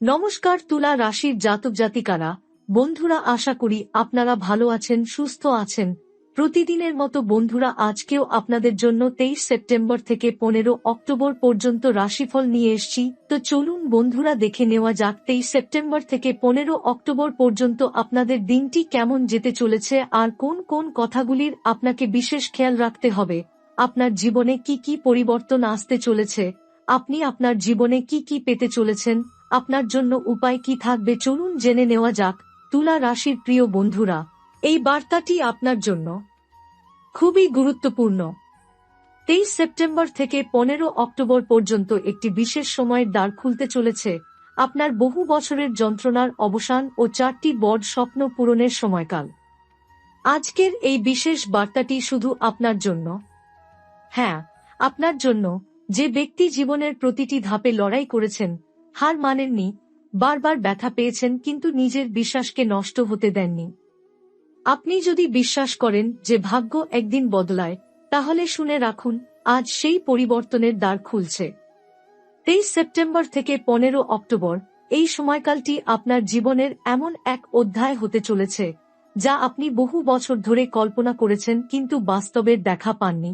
নমস্কার তুলা রাশির জাতক জাতিকারা, বন্ধুরা আশা করি আপনারা ভালো আছেন, সুস্থ আছেন। প্রতিদিনের মতো বন্ধুরা আজকেও আপনাদের জন্য তেইশ সেপ্টেম্বর থেকে পনেরো অক্টোবর পর্যন্ত রাশিফল নিয়ে এসছি। তো চলুন বন্ধুরা দেখে নেওয়া যাক তেইশ সেপ্টেম্বর থেকে পনেরো অক্টোবর পর্যন্ত আপনাদের দিনটি কেমন যেতে চলেছে আর কোন কোন কথাগুলির আপনাকে বিশেষ খেয়াল রাখতে হবে। আপনার জীবনে কি কি পরিবর্তন আসতে চলেছে? আপনি আপনার জীবনে কি কি পেতে চলেছেন? আপনার জন্য উপায় কি থাকবে চলুন জেনে নেওয়া যাক, তুলা রাশির প্রিয় বন্ধুরা, এই বার্তাটি আপনার জন্য খুবই গুরুত্বপূর্ণ। তেইশ সেপ্টেম্বর থেকে পনেরো অক্টোবর পর্যন্ত একটি বিশেষ সময়ের দ্বার খুলতে চলেছে। আপনার বহু বছরের যন্ত্রণার অবসান ও চারটি বড় স্বপ্ন পূরণের সময়কাল। আজকের এই বিশেষ বার্তাটি শুধু আপনার জন্য। হ্যাঁ আপনার জন্য যে ব্যক্তি জীবনের প্রতিটি ধাপে লড়াই করেছেন হার মানেননি, বারবার ব্যথা পেয়েছেন কিন্তু নিজের বিশ্বাসকে নষ্ট হতে দেননি। আপনি যদি বিশ্বাস করেন যে ভাগ্য একদিন বদলায়, তাহলে শুনে রাখুন, আজ সেই পরিবর্তনের দ্বার খুলছে। তেইশ সেপ্টেম্বর থেকে পনেরো অক্টোবর, এই সময়কালটি আপনার জীবনের এমন এক অধ্যায় হতে চলেছে, যা আপনি বহু বছর ধরে কল্পনা করেছেন কিন্তু বাস্তবের দেখা পাননি।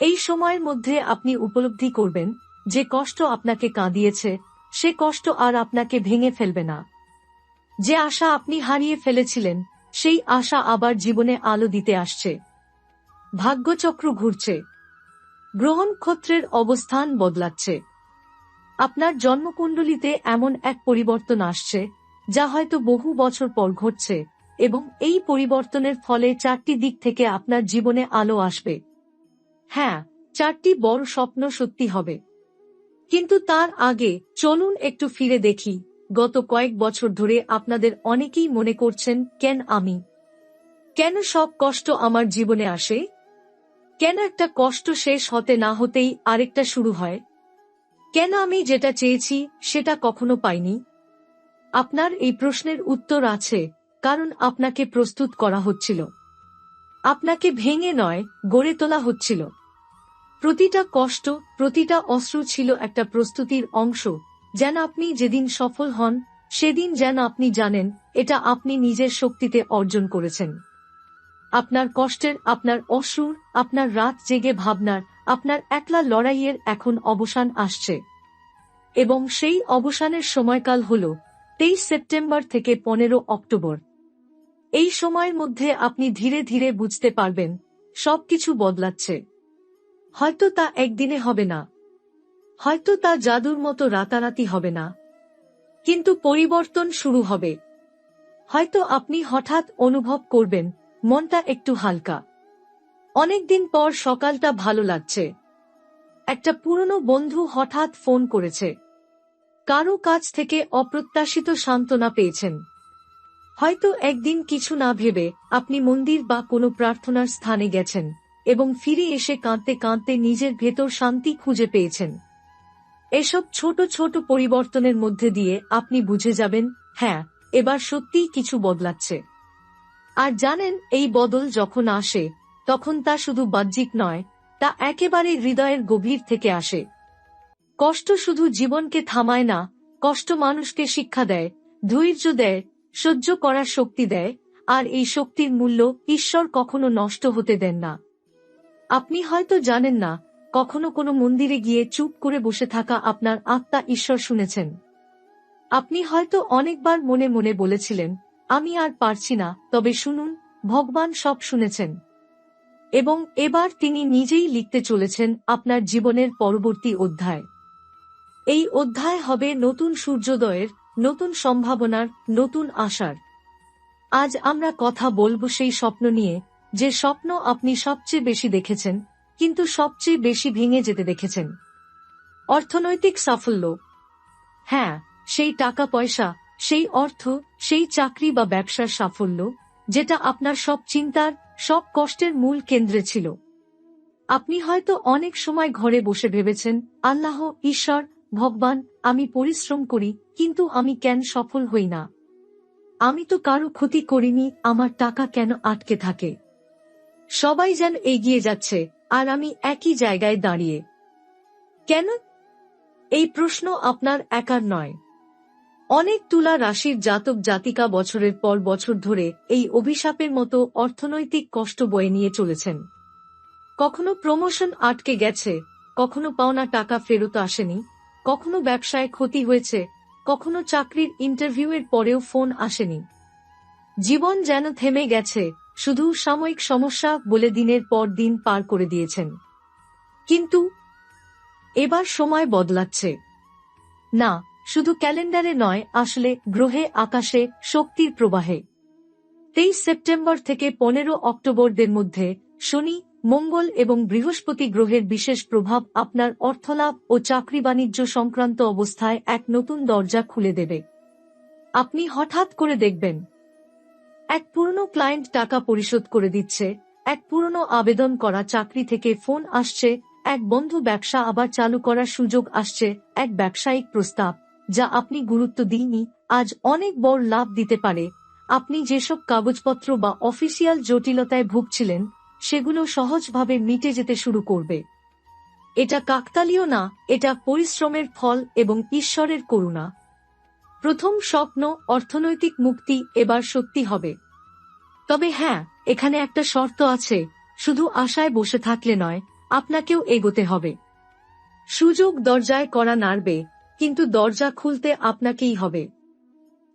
এই সময়ের মধ্যে আপনি উপলব্ধি করবেন যে কষ্ট আপনাকে কাঁদিয়েছে সে কষ্ট আর আপনাকে ভেঙে ফেলবে না। যে আশা আপনি হারিয়ে ফেলেছিলেন, সেই আশা আবার জীবনে আলো দিতে আসছে। ভাগ্যচক্র ঘুরছে। গ্রহণ ক্ষত্রের অবস্থান বদলাচ্ছে। আপনার জন্মকুণ্ডলিতে এমন এক পরিবর্তন আসছে, যা হয়তো বহু বছর পর ঘটছে এবং এই পরিবর্তনের ফলে চারটি দিক থেকে আপনার জীবনে আলো আসবে। হ্যাঁ চারটি বড় স্বপ্ন সত্যি হবে। কিন্তু তার আগে, চলুন একটু ফিরে দেখি। গত কয়েক বছর ধরে আপনাদের অনেকেই মনে করছেন, কেন আমি? কেন সব কষ্ট আমার জীবনে আসে? কেন একটা কষ্ট শেষ হতে না হতেই আরেকটা শুরু হয়? কেন আমি যেটা চেয়েছি, সেটা কখনো পাইনি? আপনার এই প্রশ্নের উত্তর আছে, কারণ আপনাকে প্রস্তুত করা হচ্ছিল। আপনাকে ভেঙে নয়, গড়ে তোলা হচ্ছিল। প্রতিটা কষ্ট, প্রতিটা অস্ত্র ছিল একটা প্রস্তুতির অংশ। যেন আপনি যেদিন সফল হন, সেদিন যেন আপনি জানেন, এটা আপনি নিজের শক্তিতে অর্জন করেছেন। আপনার কষ্টের, আপনার অশ্রুর, আপনার রাত জেগে ভাবনার, আপনার একলা লড়াইয়ের এখন অবসান আসছে। এবং সেই অবসানের সময়কাল হল তেইশ সেপ্টেম্বর থেকে পনেরো অক্টোবর। এই সময়ের মধ্যে আপনি ধীরে ধীরে বুঝতে পারবেন, সবকিছু বদলাচ্ছে। হয়তো তা একদিনে হবে না। হয়তো তা জাদুর মতো রাতারাতি হবে না। কিন্তু পরিবর্তন শুরু হবে। হয়তো আপনি হঠাৎ অনুভব করবেন, মনটা একটু হালকা। অনেকদিন পর সকালটা ভালো লাগছে। একটা পুরনো বন্ধু হঠাৎ ফোন করেছে। কারও কাছ থেকে অপ্রত্যাশিত সান্ত্বনা পেয়েছেন। হয়তো একদিন কিছু না ভেবে আপনি মন্দির বা কোনো প্রার্থনার স্থানে গেছেন। এবং ফিরে এসে কাঁদতে কাঁদতে নিজের ভেতর শান্তি খুঁজে পেয়েছেন। এসব ছোট ছোট পরিবর্তনের মধ্যে দিয়ে আপনি বুঝে যাবেন হ্যাঁ এবার সত্যিই কিছু বদলাচ্ছে। আর জানেন, এই বদল যখন আসে, তখন তা শুধু বাহ্যিক নয়, তা একেবারে হৃদয়ের গভীর থেকে আসে। কষ্ট শুধু জীবনকে থামায় না, কষ্ট মানুষকে শিক্ষা দেয়, ধৈর্য দেয়, সহ্য করার শক্তি দেয়, আর এই শক্তির মূল্য ঈশ্বর কখনো নষ্ট হতে দেন না। আপনি হয়তো জানেন না, কখনো কোনো মন্দিরে গিয়ে চুপ করে বসে থাকা আপনার আত্মা ঈশ্বর শুনেছেন। আপনি হয়তো অনেকবার মনে মনে বলেছিলেন, আমি আর পারছি না, তবে শুনুন, ভগবান সব শুনেছেন। এবং এবার তিনি নিজেই লিখতে চলেছেন আপনার জীবনের পরবর্তী অধ্যায়। এই অধ্যায় হবে নতুন সূর্যোদয়ের, নতুন সম্ভাবনার, নতুন আশার। আজ আমরা কথা বলব সেই স্বপ্ন নিয়ে যে স্বপ্ন আপনি সবচেয়ে বেশি দেখেছেন, কিন্তু সবচেয়ে বেশি ভেঙে যেতে দেখেছেন। অর্থনৈতিক সাফল্য। হ্যাঁ সেই টাকা পয়সা, সেই অর্থ, সেই চাকরি বা ব্যবসার সাফল্য, যেটা আপনার সব চিন্তার, সব কষ্টের মূল কেন্দ্রে ছিল। আপনি হয়তো অনেক সময় ঘরে বসে ভেবেছেন, আল্লাহ, ঈশ্বর, ভগবান, আমি পরিশ্রম করি, কিন্তু আমি কেন সফল হই না? আমি তো কারও ক্ষতি করিনি, আমার টাকা কেন আটকে থাকে? সবাই যেন এগিয়ে যাচ্ছে, আর আমি একই জায়গায় দাঁড়িয়ে। কেন? এই প্রশ্ন আপনার একার নয়। অনেক তুলা রাশির জাতক জাতিকা বছরের পর বছর ধরে এই অভিশাপের মতো অর্থনৈতিক কষ্ট বয়ে নিয়ে চলেছেন। কখনো প্রমোশন আটকে গেছে, কখনো পাওনা টাকা ফেরত আসেনি, কখনো ব্যবসায় ক্ষতি হয়েছে, কখনো চাকরির ইন্টারভিউয়ের পরেও ফোন আসেনি। জীবন যেন থেমে গেছে শুধু সাময়িক সমস্যা বলে দিনের পর দিন পার করে দিয়েছেন। কিন্তু এবার সময় বদলাচ্ছে। না, শুধু ক্যালেন্ডারে নয়, আসলে গ্রহে, আকাশে, শক্তির প্রবাহে। তেইশ সেপ্টেম্বর থেকে পনেরো অক্টোবরদের মধ্যে শনি, মঙ্গল এবং বৃহস্পতি গ্রহের বিশেষ প্রভাব আপনার অর্থলাভ ও চাকরি বাণিজ্য সংক্রান্ত অবস্থায় এক নতুন দরজা খুলে দেবে। আপনি হঠাৎ করে দেখবেন এক পুরনো ক্লায়েন্ট টাকা পরিশোধ করে দিচ্ছে। এক পুরনো আবেদন করা চাকরি থেকে ফোন আসছে। এক বন্ধু ব্যবসা আবার চালু করার সুযোগ আসছে। এক ব্যবসায়িক প্রস্তাব, যা আপনি গুরুত্ব দিননি আজ অনেক বড় লাভ দিতে পারে। আপনি যেসব কাগজপত্র বা অফিসিয়াল জটিলতায় ভুগছিলেন, সেগুলো সহজভাবে মিটে যেতে শুরু করবে। এটা কাকতালীয় না, এটা পরিশ্রমের ফল এবং ঈশ্বরের করুণা। প্রথম স্বপ্ন, অর্থনৈতিক মুক্তি, এবার সত্যি হবে। তবে হ্যাঁ এখানে একটা শর্ত আছে, শুধু আশায় বসে থাকলে নয়, আপনাকেও এগোতে হবে। সুযোগ দরজায় করা নাড়বে, কিন্তু দরজা খুলতে আপনাকেই হবে।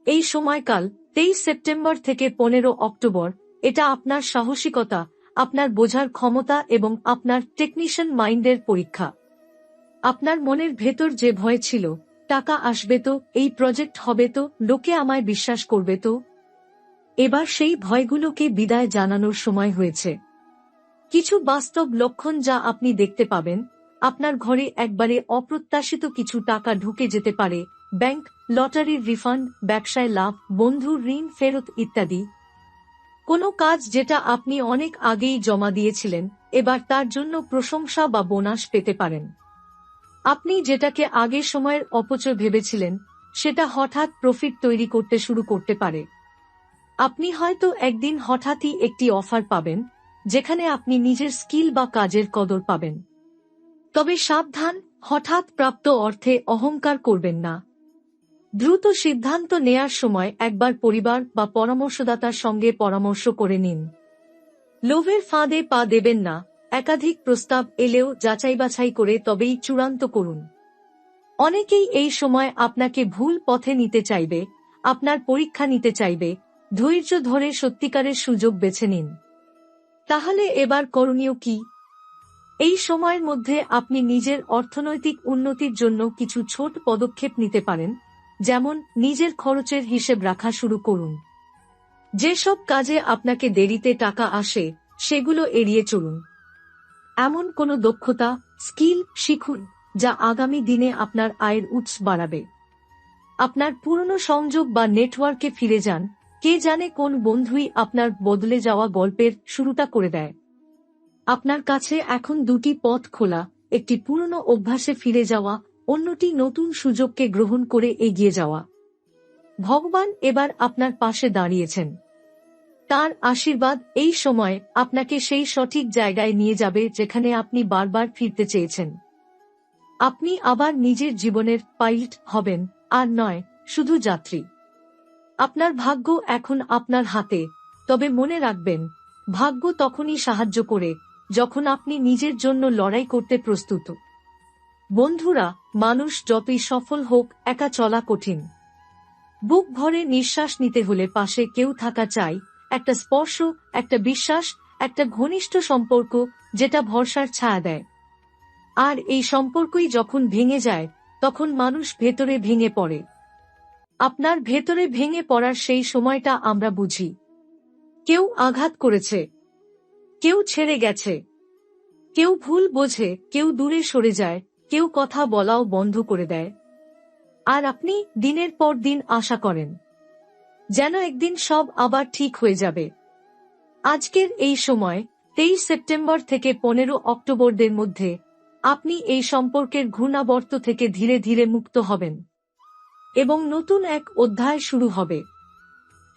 এই সময়কাল, তেইশ সেপ্টেম্বর থেকে পনেরো অক্টোবর, এটা আপনার সাহসিকতা, আপনার বোঝার ক্ষমতা এবং আপনার টেকনিশিয়ান মাইন্ডের পরীক্ষা। আপনার মনের ভেতর যে ভয় ছিল টাকা আসবে তো, এই প্রজেক্ট হবে তো, লোকে আমায় বিশ্বাস করবে তো? এবার সেই ভয়গুলোকে বিদায় জানানোর সময় হয়েছে। কিছু বাস্তব লক্ষণ যা আপনি দেখতে পাবেন, আপনার ঘরে একবারে অপ্রত্যাশিত কিছু টাকা ঢুকে যেতে পারে, ব্যাংক, লটারির রিফান্ড, ব্যবসায় লাভ বন্ধুর ঋণ ফেরত ইত্যাদি। কোনো কাজ যেটা আপনি অনেক আগেই জমা দিয়েছিলেন, এবার তার জন্য প্রশংসা বা বোনাস পেতে পারেন। আপনি যেটাকে আগের সময়ের অপচয় ভেবেছিলেন, সেটা হঠাৎ প্রফিট তৈরি করতে শুরু করতে পারে। আপনি হয়তো একদিন হঠাৎই একটি অফার পাবেন, যেখানে আপনি নিজের স্কিল বা কাজের কদর পাবেন। তবে সাবধান, হঠাৎ প্রাপ্ত অর্থে অহংকার করবেন না। দ্রুত সিদ্ধান্ত নেয়ার সময় একবার পরিবার বা পরামর্শদাতার সঙ্গে পরামর্শ করে নিন। লোভের ফাঁদে পা দেবেন না একাধিক প্রস্তাব এলেও যাচাই বাছাই করে তবেই চূড়ান্ত করুন। অনেকেই এই সময় আপনাকে ভুল পথে নিতে চাইবে, আপনার পরীক্ষা নিতে চাইবে, ধৈর্য ধরে সত্যিকারের সুযোগ বেছে নিন। তাহলে এবার করণীয় কি? এই সময়ের মধ্যে আপনি নিজের অর্থনৈতিক উন্নতির জন্য কিছু ছোট পদক্ষেপ নিতে পারেন, যেমন নিজের খরচের হিসেব রাখা শুরু করুন। যেসব কাজে আপনাকে দেরিতে টাকা আসে, সেগুলো এড়িয়ে চলুন। এমন কোনো দক্ষতা, স্কিল শিখুন, যা আগামী দিনে আপনার আয়ের উৎস বাড়াবে। আপনার পুরনো সংযোগ বা নেটওয়ার্কে ফিরে যান, কে জানে কোন বন্ধুই আপনার বদলে যাওয়া গল্পের শুরুটা করে দেয়। আপনার কাছে এখন দুটি পথ খোলা, একটি পুরনো অভ্যাসে ফিরে যাওয়া, অন্যটি নতুন সুযোগকে গ্রহণ করে এগিয়ে যাওয়া। ভগবান এবার আপনার পাশে দাঁড়িয়েছেন। তার আশীর্বাদ এই সময় আপনাকে সেই সঠিক জায়গায় নিয়ে যাবে যেখানে আপনি বারবার ফিরতে চেয়েছেন। আপনি আবার নিজের জীবনের পাইলট হবেন, আর নয়, শুধু যাত্রী। আপনার ভাগ্য এখন আপনার হাতে, তবে মনে রাখবেন, ভাগ্য তখনই সাহায্য করে, যখন আপনি নিজের জন্য লড়াই করতে প্রস্তুত। বন্ধুরা, মানুষ যতই সফল হোক, একা চলা কঠিন। বুক ভরে নিঃশ্বাস নিতে হলে পাশে কেউ থাকা চাই একটা স্পর্শ, একটা বিশ্বাস, একটা ঘনিষ্ঠ সম্পর্ক যেটা ভরসার ছায়া দেয়। আর এই সম্পর্কই যখন ভেঙে যায়, তখন মানুষ ভেতরে ভেঙে পড়ে। আপনার ভেতরে ভেঙে পড়ার সেই সময়টা আমরা বুঝি। কেউ আঘাত করেছে, কেউ ছেড়ে গেছে, কেউ ভুল বোঝে, কেউ দূরে সরে যায়, কেউ কথা বলাও বন্ধ করে দেয়। আর আপনি দিনের পর দিন আশা করেন। যেন একদিন সব আবার ঠিক হয়ে যাবে। আজকের এই সময়, তেইশ সেপ্টেম্বর থেকে পনেরো অক্টোবরদের মধ্যে, আপনি এই সম্পর্কের ঘূর্ণাবর্ত থেকে ধীরে ধীরে মুক্ত হবেন। এবং নতুন এক অধ্যায় শুরু হবে।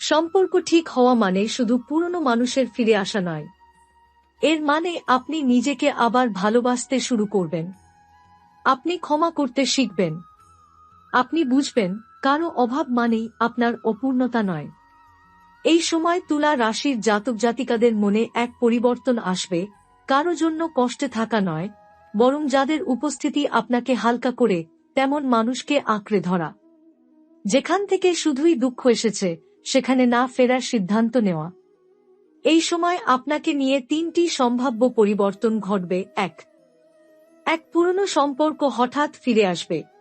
সম্পর্ক ঠিক হওয়া মানে শুধু পুরনো মানুষের ফিরে আসা নয়। এর মানে আপনি নিজেকে আবার ভালোবাসতে শুরু করবেন। আপনি ক্ষমা করতে শিখবেন। আপনি বুঝবেন কারও অভাব মানেই আপনার অপূর্ণতা নয়। এই সময় তুলা রাশির জাতক জাতিকাদের মনে এক পরিবর্তন আসবে, কারও জন্য কষ্টে থাকা নয়, বরং যাদের উপস্থিতি আপনাকে হালকা করে তেমন মানুষকে আঁকড়ে ধরা। যেখান থেকে শুধুই দুঃখ এসেছে, সেখানে না ফেরার সিদ্ধান্ত নেওয়া। এই সময় আপনাকে নিয়ে তিনটি সম্ভাব্য পরিবর্তন ঘটবে। এক এক পুরনো সম্পর্ক হঠাৎ ফিরে আসবে।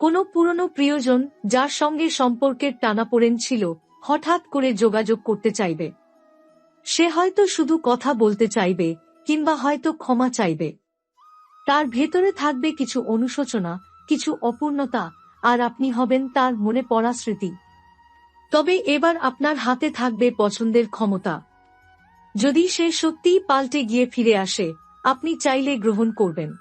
কোনো পুরনো প্রিয়জন যার সঙ্গে সম্পর্কের টানাপোড়েন ছিল, হঠাৎ করে যোগাযোগ করতে চাইবে। সে হয়তো শুধু কথা বলতে চাইবে, কিংবা হয়তো ক্ষমা চাইবে। তার ভেতরে থাকবে কিছু অনুশোচনা, কিছু অপূর্ণতা, আর আপনি হবেন তার মনে পড়া স্মৃতি। তবে এবার আপনার হাতে থাকবে পছন্দের ক্ষমতা। যদি সে সত্যিই পাল্টে গিয়ে ফিরে আসে, আপনি চাইলে গ্রহণ করবেন।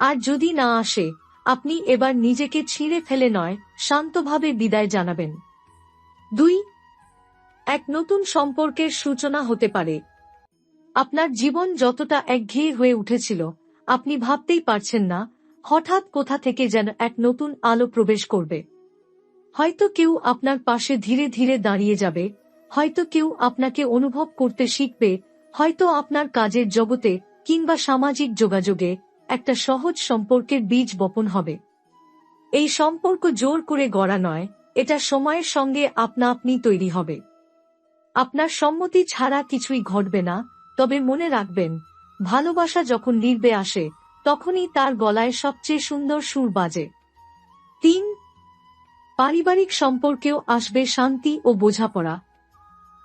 আর যদি না আসে আপনি এবার নিজেকে ছিঁড়ে ফেলে নয়, শান্তভাবে বিদায় জানাবেন। দুই, এক নতুন সম্পর্কের সূচনা হতে পারে। আপনার জীবন যতটা একঘেয়ে হয়ে উঠেছিল, আপনি ভাবতেই পারছেন না, হঠাৎ কোথা থেকে যেন এক নতুন আলো প্রবেশ করবে। হয়তো কেউ আপনার পাশে ধীরে ধীরে দাঁড়িয়ে যাবে, হয়তো কেউ আপনাকে অনুভব করতে শিখবে, হয়তো আপনার কাজের জগতে কিংবা সামাজিক যোগাযোগে একটা সহজ সম্পর্কের বীজ বপন হবে। এই সম্পর্ক জোর করে গড়া নয়, এটা সময়ের সঙ্গে আপনা আপনি তৈরি হবে। আপনার সম্মতি ছাড়া কিছুই ঘটবে না, তবে মনে রাখবেন, ভালোবাসা যখন নির্বে আসে, তখনই তার গলায় সবচেয়ে সুন্দর সুর বাজে। তিন, পারিবারিক সম্পর্কেও আসবে শান্তি ও বোঝাপড়া।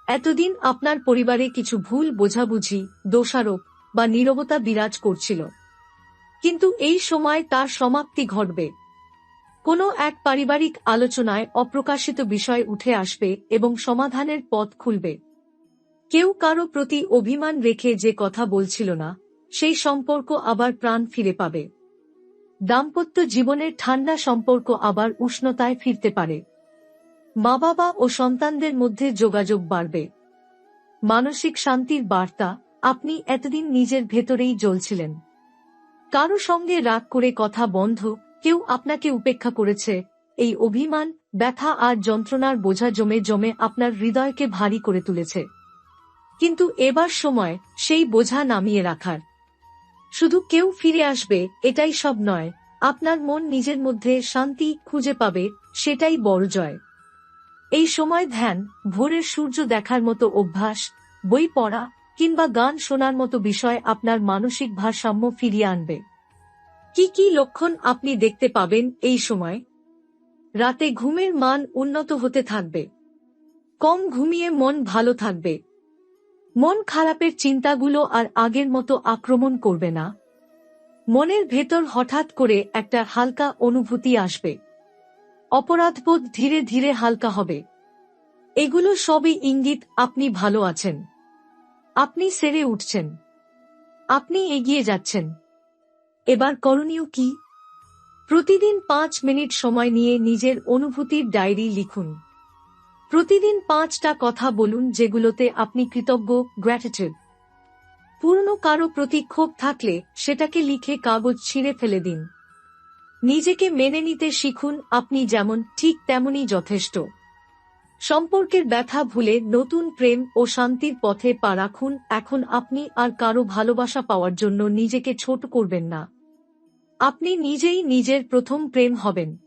এতদিন আপনার পরিবারে কিছু ভুল বোঝাবুঝি, দোষারোপ বা নীরবতা বিরাজ করছিল। কিন্তু এই সময় তার সমাপ্তি ঘটবে। কোনো এক পারিবারিক আলোচনায় অপ্রকাশিত বিষয় উঠে আসবে এবং সমাধানের পথ খুলবে। কেউ কারও প্রতি অভিমান রেখে যে কথা বলছিল না, সেই সম্পর্ক আবার প্রাণ ফিরে পাবে। দাম্পত্য জীবনের ঠান্ডা সম্পর্ক আবার উষ্ণতায় ফিরতে পারে। মা বাবা ও সন্তানদের মধ্যে যোগাযোগ বাড়বে। মানসিক শান্তির বার্তা, আপনি এতদিন নিজের ভেতরেই জ্বলছিলেন। কারও সঙ্গে রাগ করে কথা বন্ধ, কেউ আপনাকে উপেক্ষা করেছে। এই অভিমান, ব্যথা আর যন্ত্রণার বোঝা জমে জমে আপনার হৃদয়কে ভারী করে তুলেছে। কিন্তু এবার সময়, সেই বোঝা নামিয়ে রাখার। শুধু কেউ ফিরে আসবে, এটাই সব নয়। আপনার মন নিজের মধ্যে শান্তি খুঁজে পাবে, সেটাই বড় জয়। এই সময় ধ্যান, ভোরের সূর্য দেখার মতো অভ্যাস, বই পড়া কিংবা গান শোনার মতো বিষয় আপনার মানসিক ভারসাম্য ফিরিয়ে আনবে। কি কি লক্ষণ আপনি দেখতে পাবেন এই সময়? রাতে ঘুমের মান উন্নত হতে থাকবে। কম ঘুমিয়ে মন ভালো থাকবে। মন খারাপের চিন্তাগুলো আর আগের মতো আক্রমণ করবে না। মনের ভেতর হঠাৎ করে একটা হালকা অনুভূতি আসবে। অপরাধবোধ ধীরে ধীরে হালকা হবে। এগুলো সবই ইঙ্গিত আপনি ভালো আছেন। আপনি সেরে উঠছেন। আপনি এগিয়ে যাচ্ছেন। এবার করণীয় কি? প্রতিদিন পাঁচ মিনিট সময় নিয়ে নিজের অনুভূতির ডায়েরি লিখুন। প্রতিদিন পাঁচটা কথা বলুন যেগুলোতে আপনি কৃতজ্ঞ গ্র্যাটিটিউড পুরনো কারও প্রতি ক্ষোভ থাকলে সেটাকে লিখে কাগজ ছিঁড়ে ফেলে দিন। নিজেকে মেনে নিতে শিখুন আপনি যেমন, ঠিক তেমনই যথেষ্ট। সম্পর্কের ব্যথা ভুলে নতুন প্রেম ও শান্তির পথে পা রাখুন, এখন আপনি আর কারও ভালোবাসা পাওয়ার জন্য নিজেকে ছোট করবেন না। আপনি নিজেই নিজের প্রথম প্রেম হবেন।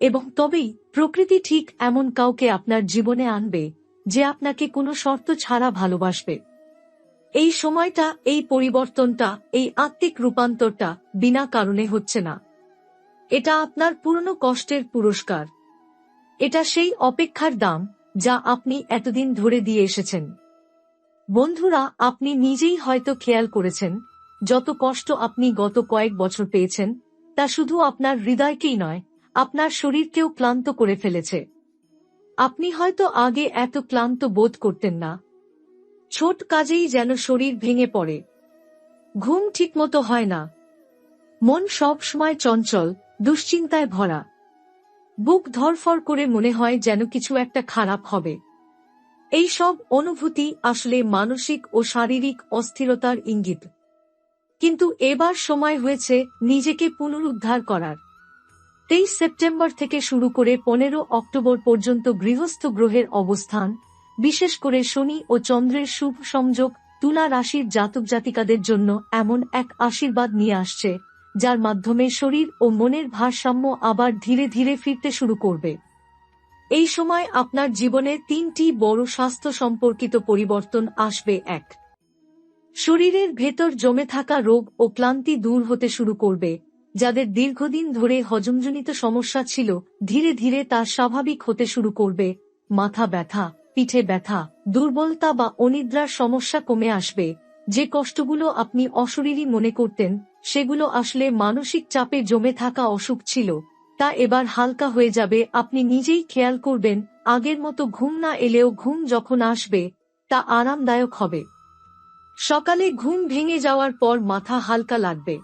এবং তবেই প্রকৃতি ঠিক এমন কাউকে আপনার জীবনে আনবে, যে আপনাকে কোনো শর্ত ছাড়া ভালোবাসবে। এই সময়টা, এই পরিবর্তনটা, এই আত্মিক রূপান্তরটা বিনা কারণে হচ্ছে না। এটা আপনার পুরনো কষ্টের পুরস্কার। এটা সেই অপেক্ষার দাম যা আপনি এতদিন ধরে দিয়ে এসেছেন। বন্ধুরা, আপনি নিজেই হয়তো খেয়াল করেছেন, যত কষ্ট আপনি গত কয়েক বছর পেয়েছেন, তা শুধু আপনার হৃদয়কেই নয়, আপনার শরীরকেও ক্লান্ত করে ফেলেছে। আপনি হয়তো আগে এত ক্লান্ত বোধ করতেন না। ছোট কাজেই যেন শরীর ভেঙে পড়ে। ঘুম ঠিকমতো হয় না। মন সব সময় চঞ্চল, দুশ্চিন্তায় ভরা। বুক ধরফর করে মনে হয় যেন কিছু একটা খারাপ হবে। এই সব অনুভূতি আসলে মানসিক ও শারীরিক অস্থিরতার ইঙ্গিত। কিন্তু এবার সময় হয়েছে নিজেকে পুনরুদ্ধার করার। তেইশ সেপ্টেম্বর থেকে শুরু করে পনেরো অক্টোবর পর্যন্ত গৃহস্থ গ্রহের অবস্থান, বিশেষ করে শনি ও চন্দ্রের শুভ সংযোগ, তুলা রাশির জাতক জাতিকাদের জন্য এমন এক আশীর্বাদ নিয়ে আসছে যার মাধ্যমে শরীর ও মনের ভারসাম্য আবার ধীরে ধীরে ফিরতে শুরু করবে। এই সময় আপনার জীবনে তিনটি বড় স্বাস্থ্য সম্পর্কিত পরিবর্তন আসবে, এক। শরীরের ভেতর জমে থাকা রোগ ও ক্লান্তি দূর হতে শুরু করবে, যাদের দীর্ঘদিন ধরে হজমজনিত সমস্যা ছিল, ধীরে ধীরে তা স্বাভাবিক হতে শুরু করবে। মাথা ব্যথা, পিঠে ব্যথা, দুর্বলতা বা অনিদ্রার সমস্যা কমে আসবে। যে কষ্টগুলো আপনি অশরীরই মনে করতেন, সেগুলো আসলে মানসিক চাপে জমে থাকা অসুখ ছিল। তা এবার হালকা হয়ে যাবে, আপনি নিজেই খেয়াল করবেন, আগের মতো ঘুম না এলেও ঘুম যখন আসবে, তা আরামদায়ক হবে। সকালে ঘুম ভেঙে যাওয়ার পর মাথা হালকা লাগবে।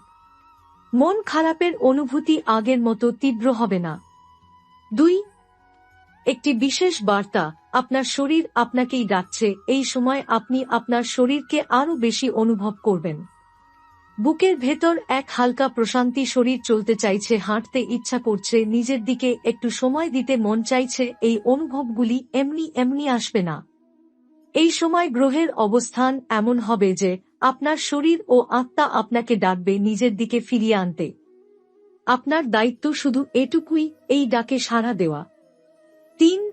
মন খারাপের অনুভূতি আগের মতো তীব্র হবে না। দুই, একটি বিশেষ বার্তা। আপনার শরীর আপনাকেই ডাকছে, এই সময় আপনি আপনার শরীরকে আরও বেশি অনুভব করবেন। বুকের ভেতর এক হালকা প্রশান্তি শরীর চলতে চাইছে, হাঁটতে ইচ্ছা করছে, নিজের দিকে একটু সময় দিতে মন চাইছে, এই অনুভবগুলি এমনি এমনি আসবে না। এই সময় গ্রহের অবস্থান এমন হবে যে, আপনার শরীর ও আত্মা আপনাকে ডাকবে নিজের দিকে ফিরিয়ে আনতে। আপনার দায়িত্ব শুধু এটুকুই, এই ডাকে সাড়া দেওয়া। তিন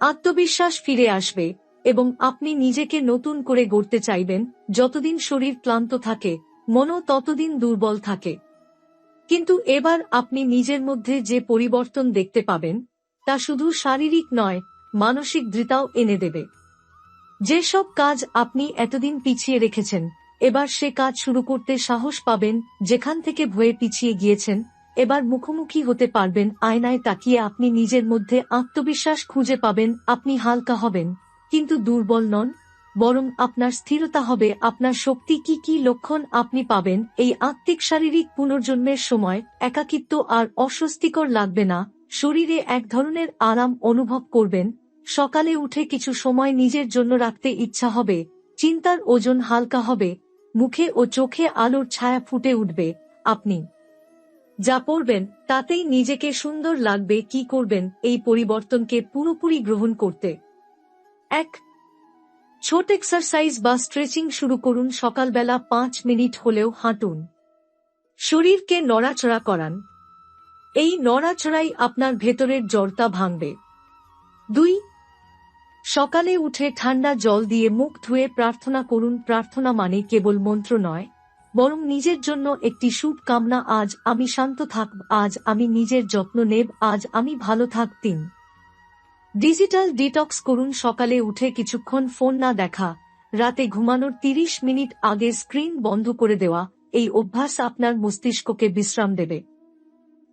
আত্মবিশ্বাস ফিরে আসবে, এবং আপনি নিজেকে নতুন করে গড়তে চাইবেন, যতদিন শরীর ক্লান্ত থাকে, মনও ততদিন দুর্বল থাকে। কিন্তু এবার আপনি নিজের মধ্যে যে পরিবর্তন দেখতে পাবেন, তা শুধু শারীরিক নয়, মানসিক দৃতাও এনে দেবে। যেসব কাজ আপনি এতদিন পিছিয়ে রেখেছেন, এবার সে কাজ শুরু করতে সাহস পাবেন, যেখান থেকে ভয়ে পিছিয়ে গিয়েছেন এবার মুখোমুখি হতে পারবেন, আয়নায় তাকিয়ে আপনি নিজের মধ্যে আত্মবিশ্বাস খুঁজে পাবেন, আপনি হালকা হবেন। কিন্তু দুর্বল নন, বরং আপনার স্থিরতা হবে, আপনার শক্তি কি কি লক্ষণ আপনি পাবেন, এই আত্মিক শারীরিক পুনর্জন্মের সময় একাকিত্ব আর অস্বস্তিকর লাগবে না, শরীরে এক ধরনের আরাম অনুভব করবেন, সকালে উঠে কিছু সময় নিজের জন্য রাখতে ইচ্ছা হবে, চিন্তার ওজন হালকা হবে, মুখে ও চোখে আলোর ছায়া ফুটে উঠবে, আপনি যা পড়বেন, তাতেই নিজেকে সুন্দর লাগবে কি করবেন, এই পরিবর্তনকে পুরোপুরি গ্রহণ করতে। এক, ছোট এক্সারসাইজ বা স্ট্রেচিং শুরু করুন সকালবেলা পাঁচ মিনিট হলেও হাঁটুন। শরীরকে নড়াচড়া করান। এই নড়াচড়াই আপনার ভেতরের জড়তা ভাঙবে। দুই, সকালে উঠে ঠান্ডা জল দিয়ে মুখ ধুয়ে প্রার্থনা করুন, প্রার্থনা মানে কেবল মন্ত্র নয়। বরং নিজের জন্য একটি শুভ কামনা আজ আমি শান্ত থাকব আজ আমি নিজের যত্ন নেব, আজ আমি ভালো থাক, তিন। ডিজিটাল ডিটক্স করুন, সকালে উঠে কিছুক্ষণ ফোন না দেখা, রাতে ঘুমানোর তিরিশ মিনিট আগে স্ক্রিন বন্ধ করে দেওয়া, এই অভ্যাস আপনার মস্তিষ্ককে বিশ্রাম দেবে।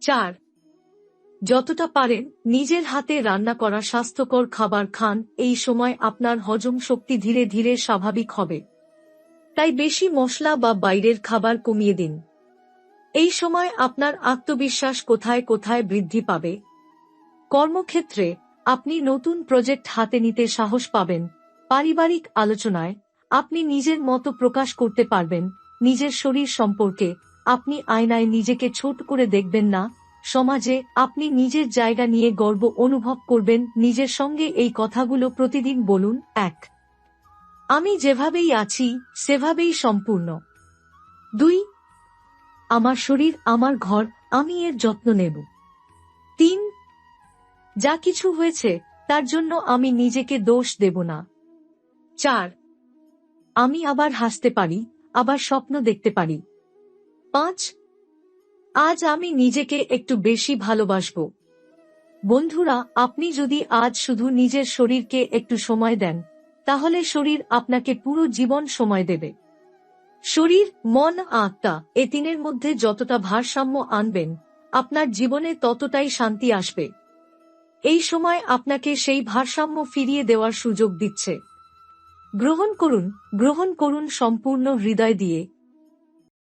চার। যতটা পারেন, নিজের হাতে রান্না করা স্বাস্থ্যকর খাবার খান, এই সময় আপনার হজম শক্তি ধীরে ধীরে স্বাভাবিক হবে। তাই বেশি মশলা বা বাইরের খাবার কমিয়ে দিন। এই সময় আপনার আত্মবিশ্বাস কোথায় কোথায় বৃদ্ধি পাবে? কর্মক্ষেত্রে আপনি নতুন প্রজেক্ট হাতে নিতে সাহস পাবেন। পারিবারিক আলোচনায় আপনি নিজের মতো প্রকাশ করতে পারবেন। নিজের শরীর সম্পর্কে আপনি আয়নায় নিজেকে ছোট করে দেখবেন না। সমাজে আপনি নিজের জায়গা নিয়ে গর্ব অনুভব করবেন। নিজের সঙ্গে এই কথাগুলো প্রতিদিন বলুন। এক আমি যেভাবেই আছি, সেভাবেই সম্পূর্ণ। দুই, আমার শরীর, আমার ঘর, আমি এর যত্ন নেব। তিন, যা কিছু হয়েছে, তার জন্য আমি নিজেকে দোষ দেব না। চার, আমি আবার হাসতে পারি, আবার স্বপ্ন দেখতে পারি। পাঁচ, আজ আমি নিজেকে একটু বেশি ভালোবাসব। বন্ধুরা, আপনি যদি আজ শুধু নিজের শরীরকে একটু সময় দেন তাহলে শরীর আপনাকে পুরো জীবন সময় দেবে। শরীর, মন, আত্মা, এ তিনের মধ্যে যতটা ভারসাম্য আনবেন, আপনার জীবনে ততটাই শান্তি আসবে। এই সময় আপনাকে সেই ভারসাম্য ফিরিয়ে দেওয়ার সুযোগ দিচ্ছে। গ্রহণ করুন গ্রহণ করুন সম্পূর্ণ হৃদয় দিয়ে